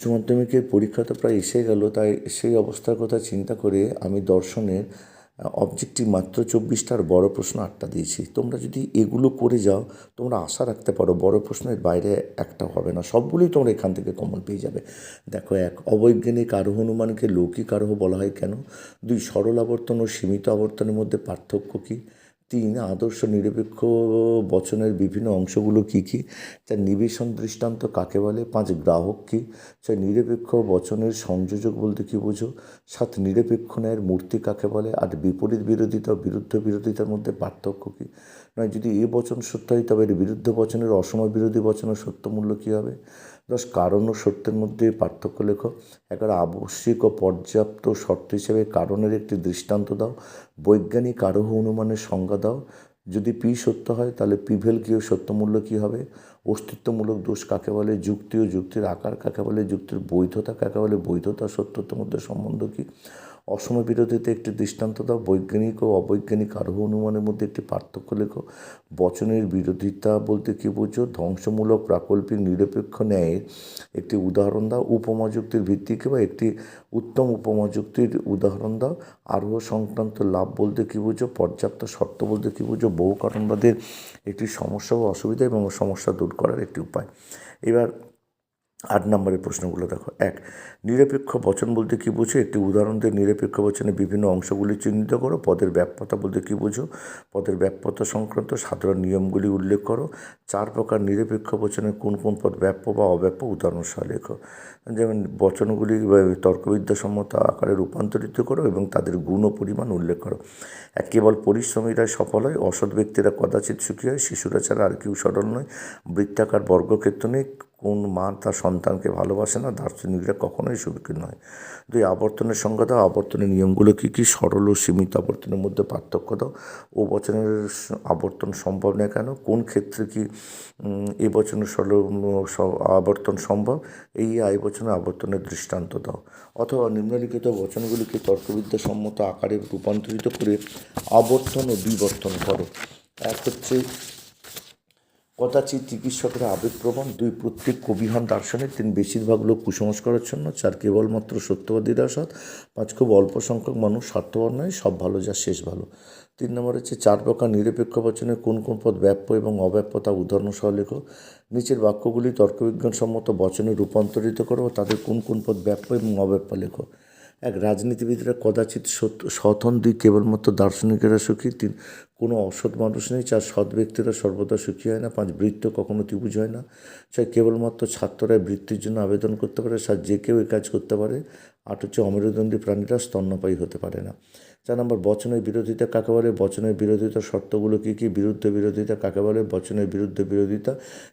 উচ্চ মাধ্যমিকের পরীক্ষা তো প্রায় এসে গেল, তাই সেই অবস্থার কথা চিন্তা করে আমি দর্শনের অবজেক্টিভ মাত্র চব্বিশটার বড় প্রশ্ন আটটা দিয়েছি। তোমরা যদি এগুলো করে যাও, তোমরা আশা রাখতে পারো বড় প্রশ্নের বাইরে একটা হবে না। সবগুলোই তোমরা এখান থেকে কমন পেয়ে যাবে। দেখো, এক, অবৈজ্ঞানিক আরোহ হনুমানকে লৌকিক আরোহ বলা হয় কেন? দুই, সরল আবর্তন ও সীমিত আবর্তনের মধ্যে পার্থক্য কী? তিন আদর্শ, নিরপেক্ষ বচনের বিভিন্ন অংশগুলো কী কী? চার নিবেশন দৃষ্টান্ত কাকে বলে? পাঁচ, গ্রাহক কী? ছয়, নিরপেক্ষ বচনের সংযোজক বলতে কী বোঝো? সাত, নিরপেক্ষ ন্যায়ের মূর্তি কাকে বলে? আর বিপরীত বিরোধিতা, বিরুদ্ধ বিরোধিতার মধ্যে পার্থক্য কী? নয়, যদি এ বচন সত্য হয়, তবে এর বিরুদ্ধ বচনের অসময় বিরোধী বচনের সত্য মূল্য কী হবে? দশ কারণ ও সত্যের মধ্যে পার্থক্য লেখো। একবার আবশ্যিক ও পর্যাপ্ত শর্ত হিসেবে কারণের একটি দৃষ্টান্ত দাও। বৈজ্ঞানিক আরোহ অনুমানের সংজ্ঞা দাও। যদি পি সত্য হয়, তাহলে পিভেল কী ও সত্যমূল্য কী হবে? অস্তিত্বমূলক দোষ কাকে বলে? যুক্তি ও যুক্তির আকার কাকে বলে? যুক্তির বৈধতা কাকে বলে? বৈধতা সত্যতার মধ্যে সম্বন্ধ কী? অসময় বিরোধীতে একটি দৃষ্টান্ত দাও। বৈজ্ঞানিক ও অবৈজ্ঞানিক আরোহ অনুমানের মধ্যে একটি পার্থক্য লেখো। বচনের বিরোধিতা বলতে কী বোঝো? ধ্বংসমূলক প্রাকল্পিক নিরপেক্ষ ন্যায়ের একটি উদাহরণ দাও। উপমা যুক্তির ভিত্তিকে বা একটি উত্তম উপমা যুক্তির উদাহরণ দাও। আরোহ সংক্রান্ত লাভ বলতে কী বোঝো? পর্যাপ্ত শর্ত বলতে কী বোঝো? বহু কারণবাদের একটি সমস্যা ও অসুবিধা এবং সমস্যা দূর করার একটি উপায়। এবার আট নম্বরের প্রশ্নগুলো দেখো। এক, নিরপেক্ষ বচন বলতে কী বোঝো? একটি উদাহরণ দিয়ে নিরপেক্ষ বচনে বিভিন্ন অংশগুলি চিহ্নিত করো। পদের ব্যাপ্যতা বলতে কী বোঝো? পদের ব্যাপ্যতা সংক্রান্ত সাধারণ নিয়মগুলি উল্লেখ করো। চার প্রকার নিরপেক্ষ বচনে কোন কোন পদ ব্যাপ্য বা অব্যাপ্য উদাহরণ সহ লেখো। যেমন বচনগুলি তর্কবিদ্যাসম্মত আকারে রূপান্তরিত করো এবং তাদের গুণ ও পরিমাণ উল্লেখ করো। কেবল পরিশ্রমীরাই সফল হয়, অসৎ ব্যক্তিরা কদাচিৎ সুখী হয়, শিশুরা ছাড়া আর কেউ সরল নয়। বৃত্তাকার বর্গক্ষেত্র নেই কোন মা তার সন্তানকে ভালোবাসে না, দার্শনিকরা কখনোই সুখী নয়। দুই, আবর্তনের সংজ্ঞা দাও। আবর্তনের নিয়মগুলো কী কী? সরল ও সীমিত আবর্তনের মধ্যে পার্থক্য দাও। ও বচনের আবর্তন সম্ভব নয় কেন? কোন ক্ষেত্রে কি এ বচনের সরল আবর্তন সম্ভব? এই আয় বচনের আবর্তনের দৃষ্টান্ত দাও, অথবা নিম্নলিখিত বচনগুলিকে তর্কবিদ্যা সম্মত আকারে রূপান্তরিত করে আবর্তন ও বিবর্তন করো। এক হচ্ছে, কদাচিৎ চিকিৎসকরা আবেগপ্রবণ দুই প্রত্যেক কবি হন দার্শনিক, তিন বেশিরভাগ লোক কুসংস্কারাচ্ছন্ন চার কেবলমাত্র সত্যবাদীরা সৎ পাঁচ খুব অল্প সংখ্যক মানুষ স্বার্থপর নয়, সব ভালো, যা শেষ ভালো। তিন নম্বর হচ্ছে চার প্রকার নিরপেক্ষ বচনে কোন কোন পদ ব্যাপ্য এবং অব্যাপ্য তা উদাহরণ সহ লেখো। নিচের বাক্যগুলি তর্কবিজ্ঞানসম্মত বচনে রূপান্তরিত করো তাদের কোন কোন পদ ব্যাপ্য এবং অব্যাপ্য লেখো। এক, রাজনীতিবিদরা কদাচিৎ হন দুই কেবলমাত্র দার্শনিকেরা সুখী, তিন, কোনো অসৎ মানুষ নেই, চার, সৎ ব্যক্তিরা সর্বদা সুখী হয় না, পাঁচ বৃত্ত কখনো ত্রিভুজ হয় না, ছয়, কেবলমাত্র ছাত্ররাই বৃত্তির জন্য আবেদন করতে পারে, সাত, যে কেউ এই কাজ করতে পারে, আট হচ্ছে অমেরুদণ্ডী প্রাণীরা স্তন্যপায়ী হতে পারে না। চার নম্বর, বচনের বিরোধিতা কাকে বলে? বচনের বিরোধিতা শর্তগুলো কী কী? বিরুদ্ধ বিরোধিতা কাকে বলে? বচনের বিরুদ্ধে বিরোধিতা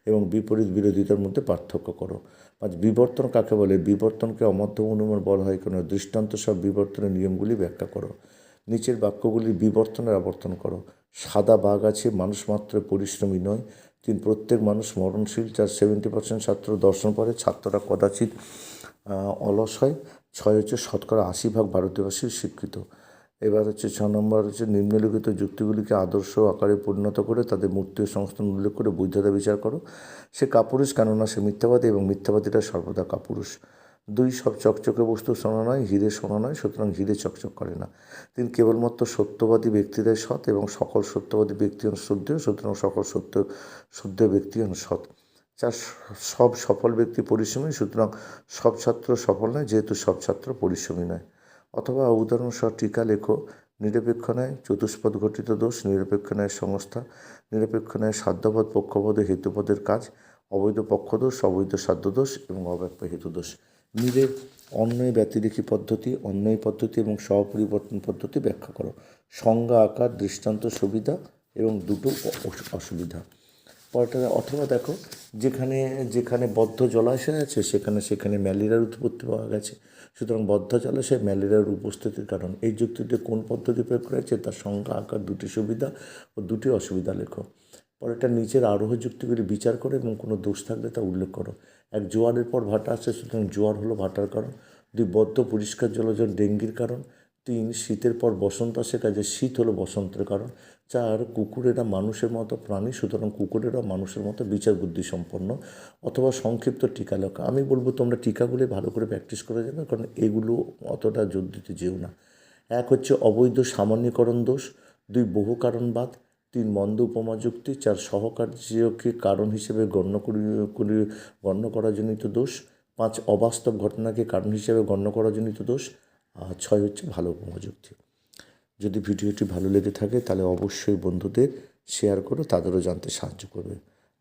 এবং বিপরীত বিরোধিতার মধ্যে পার্থক্য করো। পাঁচ, বিবর্তন কাকে বলে? বিবর্তনকে অমধ্যম অনুমান বলা হয় কোনো দৃষ্টান্ত সব বিবর্তনের নিয়মগুলি ব্যাখ্যা করো। নিচের বাক্যগুলি বিবর্তনের আবর্তন করো। সাদা বাঘ আছে, মানুষ মাত্র পরিশ্রমী নয়। তিন, প্রত্যেক মানুষ মরণশীল চার সেভেন্টি পার্সেন্ট ছাত্র দর্শন পড়ে ছাত্ররা কদাচিৎ অলস হয়। ছয় হচ্ছে শতকরা আশি ভাগ ভারতীয়বাসী শিক্ষিত এবার হচ্ছে ছ নম্বর হচ্ছে নিম্নলিখিত যুক্তিগুলিকে আদর্শ আকারে পরিণত করে তাদের মূর্তি সংস্থান উল্লেখ করে বৈধতা বিচার করো। সে কাপুরুষ, কেননা সে মিথ্যাবাদী এবং মিথ্যাবাদীরা সর্বদা কাপুরুষ। দুই, সব চকচকে বস্তু সোনা নয়, হিরে সোনা নয়, সুতরাং হিরে চকচক করে না। তিনি, কেবলমাত্র সত্যবাদী ব্যক্তিরাই সৎ এবং সকল সত্যবাদী ব্যক্তি হন শ্রদ্ধেয় সুতরাং সকল সত্য, শুদ্ধ ব্যক্তি হন সৎ। চার, সব সফল ব্যক্তি পরিশ্রমী, সুতরাং সব ছাত্র সফল নয়, যেহেতু সব ছাত্র পরিশ্রমী নয়। অথবা উদাহরণসহ টিকা লেখো। নিরপেক্ষ চতুষ্পদ ঘটিত দোষ, নিরপেক্ষ সংস্থা, নিরপেক্ষ সাধ্যপদ পক্ষপদে হেতুপদের কাজ, অবৈধ পক্ষদোষ, অবৈধ সাধ্যদোষ এবং অব্যাপ্য হেতুদোষ। নিরে অন্যয় ব্যতিরেখী পদ্ধতি, অন্যয় পদ্ধতি এবং সহপরিবর্তন পদ্ধতি ব্যাখ্যা করো। সংজ্ঞা, আকার, দৃষ্টান্ত, সুবিধা এবং দুটো অসুবিধা। পরেরটা অথবা দেখো, যেখানে যেখানে বদ্ধ জলাশয় আছে, সেখানে সেখানে ম্যালেরিয়ার উৎপত্তি পাওয়া গেছে। সুতরাং বদ্ধ জলাশয়ে ম্যালেরিয়ার উপস্থিতির কারণ। এই যুক্তিতে কোন পদ্ধতি প্রয়োগ করা হয়েছে? তার সংখ্যা আকার, দুটি সুবিধা ও দুটি অসুবিধা লেখো। পরেরটা নিচের আরোহ যুক্তিগুলি বিচার করো এবং কোনো দোষ থাকলে তা উল্লেখ করো। এক, জোয়ারের পর ভাটা আসছে সুতরাং জোয়ার হলো ভাটার কারণ। দুই, বদ্ধ পরিষ্কার জলজন ডেঙ্গির কারণ। তিন, শীতের পর বসন্ত আসে, কাজে শীত হলো বসন্তের কারণ। চার, কুকুরেরা মানুষের মতো প্রাণী, সুতরাং কুকুরেরা মানুষের মতো বিচার বুদ্ধি সম্পন্ন অথবা সংক্ষিপ্ত টিকা লেখা আমি বলব তোমরা টিকাগুলি ভালো করে প্র্যাকটিস করে যাবে, কারণ এগুলো অতটা জোর দিতে যেও না। এক হচ্ছে অবৈধ সামান্যীকরণ দোষ, দুই বহু কারণবাদ, তিন মন্দ উপমা যুক্তি, চার সহকার্যকে কারণ হিসেবে গণ্য করি করি, গণ্য করাজনিত দোষ, পাঁচ অবাস্তব ঘটনাকে কারণ হিসেবে গণ্য করাজনিত দোষ আর ছয় হচ্ছে ভালো উপমা যুক্তি যদি ভিডিওটি ভালো লেগে থাকে, তাহলে অবশ্যই বন্ধুদের শেয়ার করো, তাদেরও জানতে সাহায্য করবে।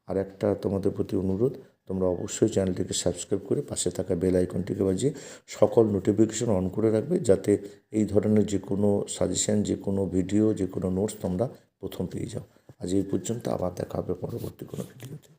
আর একটা তোমাদের প্রতি অনুরোধ, তোমরা অবশ্যই চ্যানেলটিকে সাবস্ক্রাইব করে পাশে থাকা বেল আইকনটিকে বাজিয়ে সকল নোটিফিকেশন অন করে রাখবে, যাতে এই ধরনের যে কোনো সাজেশান যে কোনো ভিডিও যে কোনো নোটস তোমরা প্রথম পেয়ে যাও। আজ এই পর্যন্ত, আবার দেখা হবে পরবর্তী কোনো ভিডিওতে